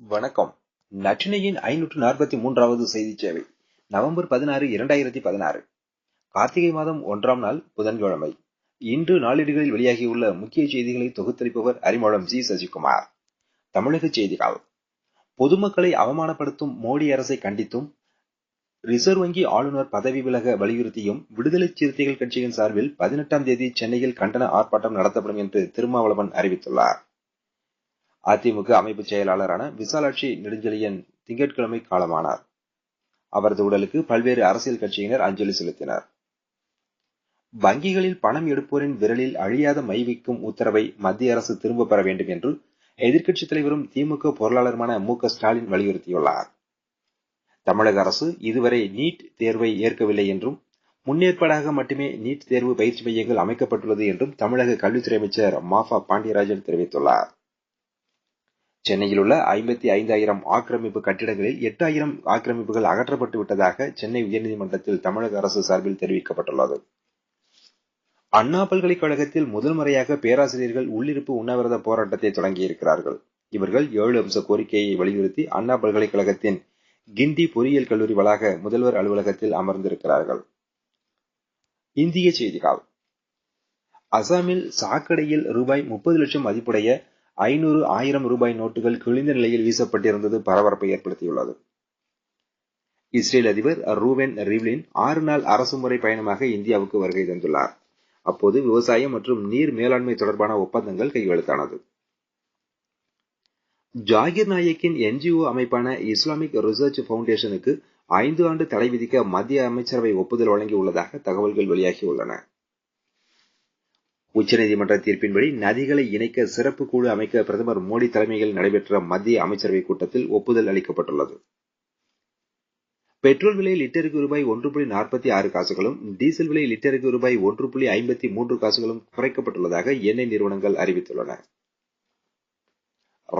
வணக்கம். நச்சினையின் ஐநூற்று நாற்பத்தி மூன்றாவது செய்தி சேவை நவம்பர் பதினாறு இரண்டாயிரத்தி பதினாறு. கார்த்திகை மாதம் ஒன்றாம் நாள் புதன்கிழமை. இன்று நாளிடுகளில் வெளியாகியுள்ள முக்கிய செய்திகளை தொகுத்தளிப்பவர் அறிமுகம் ஜி சசிகுமார். தமிழக செய்திகள். பொதுமக்களை அவமானப்படுத்தும் மோடி அரசை கண்டித்தும் ரிசர்வ் வங்கி ஆளுநர் பதவி விலக வலியுறுத்தியும் விடுதலை சிறுத்தைகள் கட்சியின் சார்பில் பதினெட்டாம் தேதி சென்னையில் கண்டன ஆர்ப்பாட்டம் நடத்தப்படும் என்று திருமாவளவன் அறிவித்துள்ளார். அதிமுக அமைப்பு செயலாளரான விசாலாட்சி நெடுஞ்செழியன் திங்கட்கிழமை காலமானார். அவரது உடலுக்கு பல்வேறு அரசியல் கட்சியினர் அஞ்சலி செலுத்தினர். வங்கிகளில் பணம் எடுப்போரின் விரலில் அழியாத மை வைக்கும் உத்தரவை மத்திய அரசு திரும்பப் பெற வேண்டும் என்று எதிர்க்கட்சித் தலைவரும் திமுக பொருளாளருமான மு க ஸ்டாலின் வலியுறுத்தியுள்ளார். தமிழக அரசு இதுவரை நீட் தேர்வை ஏற்கவில்லை என்றும் முன்னேற்பாடாக மட்டுமே நீட் தேர்வு பயிற்சி மையங்கள் அமைக்கப்பட்டுள்ளது என்றும் தமிழக கல்வித்துறை அமைச்சர் மாஃபா பாண்டியராஜன் தெரிவித்துள்ளார். சென்னையில் உள்ள ஐம்பத்தி ஐந்தாயிரம் ஆக்கிரமிப்பு கட்டிடங்களில் எட்டாயிரம் ஆக்கிரமிப்புகள் அகற்றப்பட்டு விட்டதாக சென்னை உயர்நீதிமன்றத்தில் தமிழக அரசு சார்பில் தெரிவிக்கப்பட்டுள்ளது. அண்ணா பல்கலைக்கழகத்தில் முதல் முறையாக பேராசிரியர்கள் உள்ளிருப்பு உண்ணாவிரத போராட்டத்தை தொடங்கியிருக்கிறார்கள். இவர்கள் ஏழு அம்ச கோரிக்கையை வலியுறுத்தி அண்ணா பல்கலைக்கழகத்தின் கிண்டி பொறியியல் கல்லூரி வளாக முதல்வர் அலுவலகத்தில் அமர்ந்திருக்கிறார்கள். இந்திய செய்திகள். அசாமில் சாக்கடையில் ரூபாய் முப்பது லட்சம் மதிப்புடைய ஐநூறு ஆயிரம் ரூபாய் நோட்டுகள் கிழிந்த நிலையில் வீசப்பட்டிருந்தது பரபரப்பை ஏற்படுத்தியுள்ளது. இஸ்ரேல் அதிபர் ரூவென் ரிவ்லின் ஆறு நாள் அரசுமுறை பயணமாக இந்தியாவுக்கு வருகை தந்துள்ளார். அப்போது விவசாயம் மற்றும் நீர் மேலாண்மை தொடர்பான ஒப்பந்தங்கள் கையெழுத்தானது. ஜாகிர் நாயக்கின் என்ஜிஓ அமைப்பான இஸ்லாமிக் ரிசர்ச் பவுண்டேஷனுக்கு ஐந்து ஆண்டு தடை விதிக்க மத்திய அமைச்சரவை ஒப்புதல் வழங்கியுள்ளதாக தகவல்கள் வெளியாகியுள்ளன. உச்சநீதிமன்ற தீர்ப்பின்படி நதிகளை இணைக்க சிறப்பு குழு அமைக்க பிரதமர் மோடி தலைமையில் நடைபெற்ற மத்திய அமைச்சரவை கூட்டத்தில் ஒப்புதல் அளிக்கப்பட்டுள்ளது. பெட்ரோல் விலை லிட்டருக்கு ரூபாய் ஒன்று புள்ளி நாற்பத்தி ஆறு காசுகளும் டீசல் விலை லிட்டருக்கு ரூபாய் ஒன்று புள்ளி ஐம்பத்தி மூன்று காசுகளும் குறைக்கப்பட்டுள்ளதாக எண்ணெய் நிறுவனங்கள் அறிவித்துள்ளன.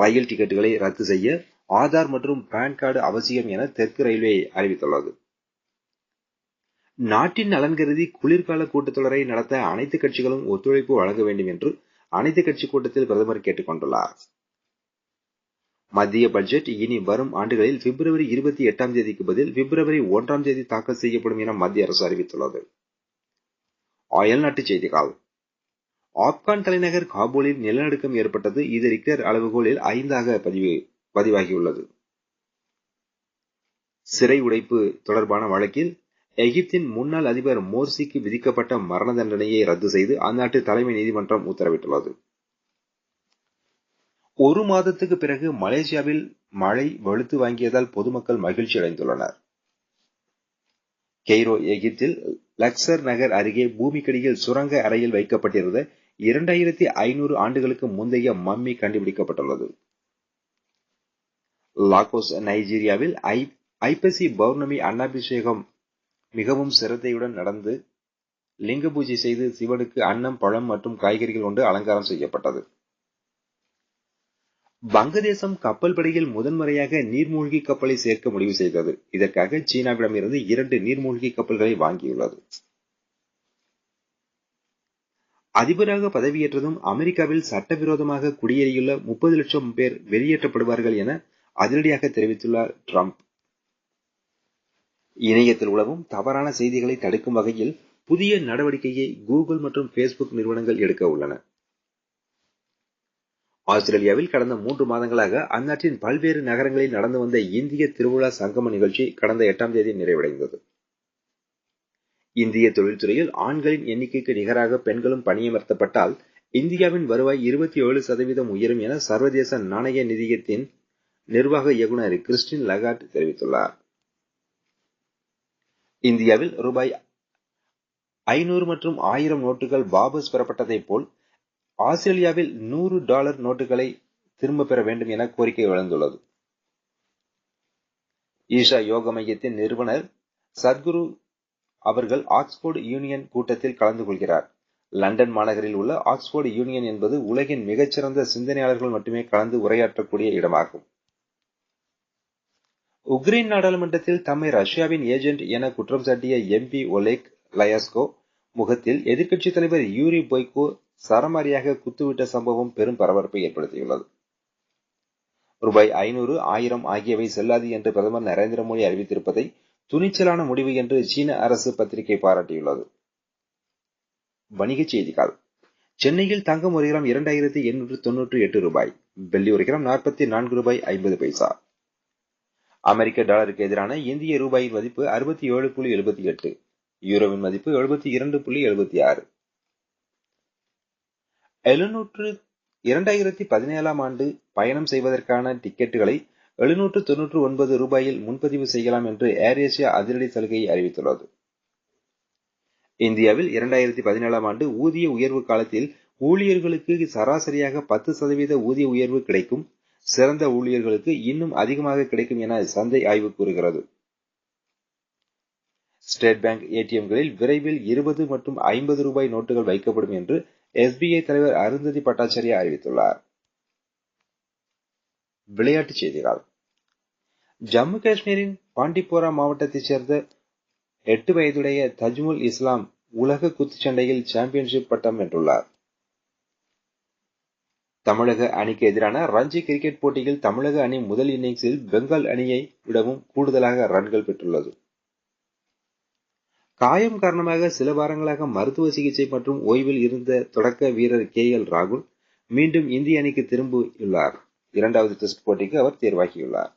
ரயில் டிக்கெட்டுகளை ரத்து செய்ய ஆதார் மற்றும் பான் கார்டு அவசியம் என தெற்கு ரயில்வே அறிவித்துள்ளது. நாட்டின் நலன் கருதி குளிர்கால கூட்டத்தொடரை நடத்த அனைத்து கட்சிகளும் ஒத்துழைப்பு வழங்க வேண்டும் என்று அனைத்து கட்சி கூட்டத்தில் பிரதமர் கேட்டுக் கொண்டுள்ளார். மத்திய பட்ஜெட் இனி வரும் ஆண்டுகளில் பிப்ரவரி இருபத்தி எட்டாம் தேதிக்கு பதில் பிப்ரவரி ஒன்றாம் தேதி தாக்கல் செய்யப்படும் என மத்திய அரசு அறிவித்துள்ளது. அயல்நாட்டுச் செய்திகள். ஆப்கான் தலைநகர் காபூலில் நிலநடுக்கம் ஏற்பட்டது. இது ரிக்டர் அளவுகோலில் ஐந்தாக பதிவு பதிவாகியுள்ளது. சிறை உடைப்பு தொடர்பான வழக்கில் எகிப்தின் முன்னாள் அதிபர் மோர்சிக்கு விதிக்கப்பட்ட மரண தண்டனையை ரத்து செய்து அந்நாட்டு தலைமை நீதிமன்றம் உத்தரவிட்டுள்ளது. ஒரு மாதத்துக்கு பிறகு மலேசியாவில் மழை வெளுத்து வாங்கியதால் பொதுமக்கள் மகிழ்ச்சி அடைந்துள்ளனர். கெய்ரோ எகிப்தில் லக்சர் நகர் அருகே பூமிக்கடியில் சுரங்க அறையில் வைக்கப்பட்டிருந்த இரண்டாயிரத்தி ஐநூறு ஆண்டுகளுக்கு முந்தைய மம்மி கண்டுபிடிக்கப்பட்டுள்ளது. லாகோஸ் நைஜீரியாவில் ஐப்பசி பௌர்ணமி அன்னாபிஷேகம் மிகவும் சிரத்தையுடன் நடந்து லிங்க பூஜை செய்து சிவனுக்கு அன்னம் பழம் மற்றும் காய்கறிகள் கொண்டு அலங்காரம் செய்யப்பட்டது. வங்கதேசம் கப்பல் படையில் முதன்முறையாக நீர்மூழ்கி கப்பலை சேர்க்க முடிவு செய்தது. இதற்காக சீனாவிடமிருந்து இரண்டு நீர்மூழ்கி கப்பல்களை வாங்கியுள்ளது. அதிபராக பதவியேற்றதும் அமெரிக்காவில் சட்டவிரோதமாக குடியேறியுள்ள முப்பது லட்சம் பேர் வெளியேற்றப்படுவார்கள் என அதிரடியாக தெரிவித்துள்ளார் டிரம்ப். இணையத்தில் உலவும் தவறான செய்திகளை தடுக்கும் வகையில் புதிய நடவடிக்கையை கூகுள் மற்றும் பேஸ்புக் நிறுவனங்கள் எடுக்க உள்ளன. ஆஸ்திரேலியாவில் கடந்த மூன்று மாதங்களாக அந்நாட்டின் பல்வேறு நகரங்களில் நடந்து வந்த இந்திய திருவிழா சங்கம நிகழ்ச்சி கடந்த எட்டாம் தேதி நிறைவடைந்தது. இந்திய தொழில்துறையில் ஆண்களின் எண்ணிக்கைக்கு நிகராக பெண்களும் பணியமர்த்தப்பட்டால் இந்தியாவின் வருவாய் இருபத்தி ஏழு சதவீதம் உயரும் என சர்வதேச நாணய நிதியத்தின் நிர்வாக இயக்குநர் கிறிஸ்டின் லகாட் தெரிவித்துள்ளார். இந்தியாவில் ரூபாய் ஐநூறு மற்றும் ஆயிரம் நோட்டுகள் வாபஸ் பெறப்பட்டதைப் போல் ஆஸ்திரேலியாவில் நூறு டாலர் நோட்டுகளை திரும்ப பெற வேண்டும் என கோரிக்கை வழங்குள்ளது ஈஷா யோக மையத்தின் நிறுவனர் சத்குரு அவர்கள் ஆக்ஸ்போர்டு யூனியன் கூட்டத்தில் கலந்து கொள்கிறார். லண்டன் மாநகரில் உள்ள ஆக்ஸ்போர்டு யூனியன் என்பது உலகின் மிகச்சிறந்த சிந்தனையாளர்கள் மட்டுமே கலந்து உரையாற்றக்கூடிய இடமாகும். உக்ரைன் நாடாளுமன்றத்தில் தம்மை ரஷ்யாவின் ஏஜென்ட் என குற்றம் சாட்டிய எம்பி ஒலேக் லயாஸ்கோ முகத்தில் எதிர்க்கட்சித் தலைவர் யூரி பொய்கோ சரமாரியாக குத்துவிட்ட சம்பவம் பெரும் பரபரப்பை ஏற்படுத்தியுள்ளது. ரூபாய் ஐநூறு ஆயிரம் ஆகியவை செல்லாது என்று பிரதமர் நரேந்திர மோடி அறிவித்திருப்பதை துணிச்சலான முடிவு என்று சீன அரசு பத்திரிகை பாராட்டியுள்ளது. வணிகச் செய்திகள். சென்னையில் தங்கம் ஒரு கிராம் இரண்டாயிரத்தி எண்ணூற்று தொன்னூற்றி எட்டு ரூபாய் வெள்ளி ஒரு கிராம் நாற்பத்தி நான்கு ரூபாய் ஐம்பது பைசா அமெரிக்க டாலருக்கு எதிரான இந்திய ரூபாயின் மதிப்பு அறுபத்தி ஏழு புள்ளி எழுபத்தி எட்டு யூரோவின் மதிப்பு எழுபத்தி இரண்டு புள்ளி எழுபத்தி ஆறு. எழுநூற்று இரண்டாயிரத்தி பதினேழாம் ஆண்டு பயணம் செய்வதற்கான டிக்கெட்டுகளை எழுநூற்று தொன்னூற்று ஒன்பது ரூபாயில் முன்பதிவு செய்யலாம் என்று ஏர் ஏசியா அதிரடி சலுகையை அறிவித்துள்ளது. இந்தியாவில் இரண்டாயிரத்தி பதினேழாம் ஆண்டு ஊதிய உயர்வு காலத்தில் ஊழியர்களுக்கு சராசரியாக பத்து சதவீத ஊதிய உயர்வு கிடைக்கும் சிறந்த ஊழியர்களுக்கு இன்னும் அதிகமாக கிடைக்கும் என சந்தை ஆய்வு கூறுகிறது. ஸ்டேட் பேங்க் ஏடிஎம்களில் விரைவில் இருபது மற்றும் ஐம்பது ரூபாய் நோட்டுகள் வைக்கப்படும் என்று எஸ்பிஐ தலைவர் அருந்ததி பட்டாச்சாரியா அறிவித்துள்ளார். விளையாட்டுச் செய்திகள். ஜம்மு காஷ்மீரின் பாண்டிப்போரா மாவட்டத்தைச் சேர்ந்த எட்டு வயதுடைய தஜ்முல் இஸ்லாம் உலக குத்துச்சண்டையில் சாம்பியன்ஷிப் பட்டம் வென்றுள்ளார். தமிழக அணிக்கு எதிரான ரஞ்சி கிரிக்கெட் போட்டியில் தமிழக அணி முதல் இன்னிங்ஸில் பெங்கால் அணியை விடவும் கூடுதலாக ரன்கள் பெற்றுள்ளது. காயம் காரணமாக சில வாரங்களாக மருத்துவ சிகிச்சை மற்றும் ஓய்வில் இருந்த தொடக்க வீரர் கே எல் ராகுல் மீண்டும் இந்திய அணிக்கு திரும்பியுள்ளார். இரண்டாவது டெஸ்ட் போட்டிக்கு அவர் தேர்வாகியுள்ளார்.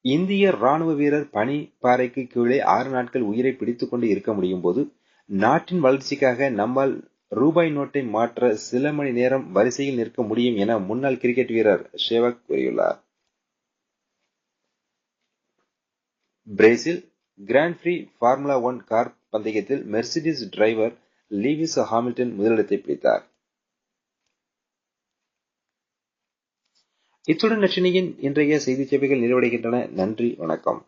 இந்திய ராணுவ வீரர் பனி பாறைக்கு கீழே ஆறு நாட்கள் உயிரை பிடித்துக் கொண்டு இருக்க முடியும் போது நாட்டின் வளர்ச்சிக்காக நம்மால் ரூபாய் நோட்டை மாற்ற சில மணி நேரம் வரிசையில் நிற்க முடியும் என முன்னாள் கிரிக்கெட் வீரர் ஷேவக் கூறியுள்ளார். Brazil grand prix formula one car பந்தயத்தில் மெர்சிடிஸ் டிரைவர் லீவிஸ் ஹாமில்டன் முதலிடத்தை பிடித்தார். இத்துடன் நச்சினையின் இன்றைய செய்தி சேவைகள் நிறைவடைகின்றன. நன்றி வணக்கம்.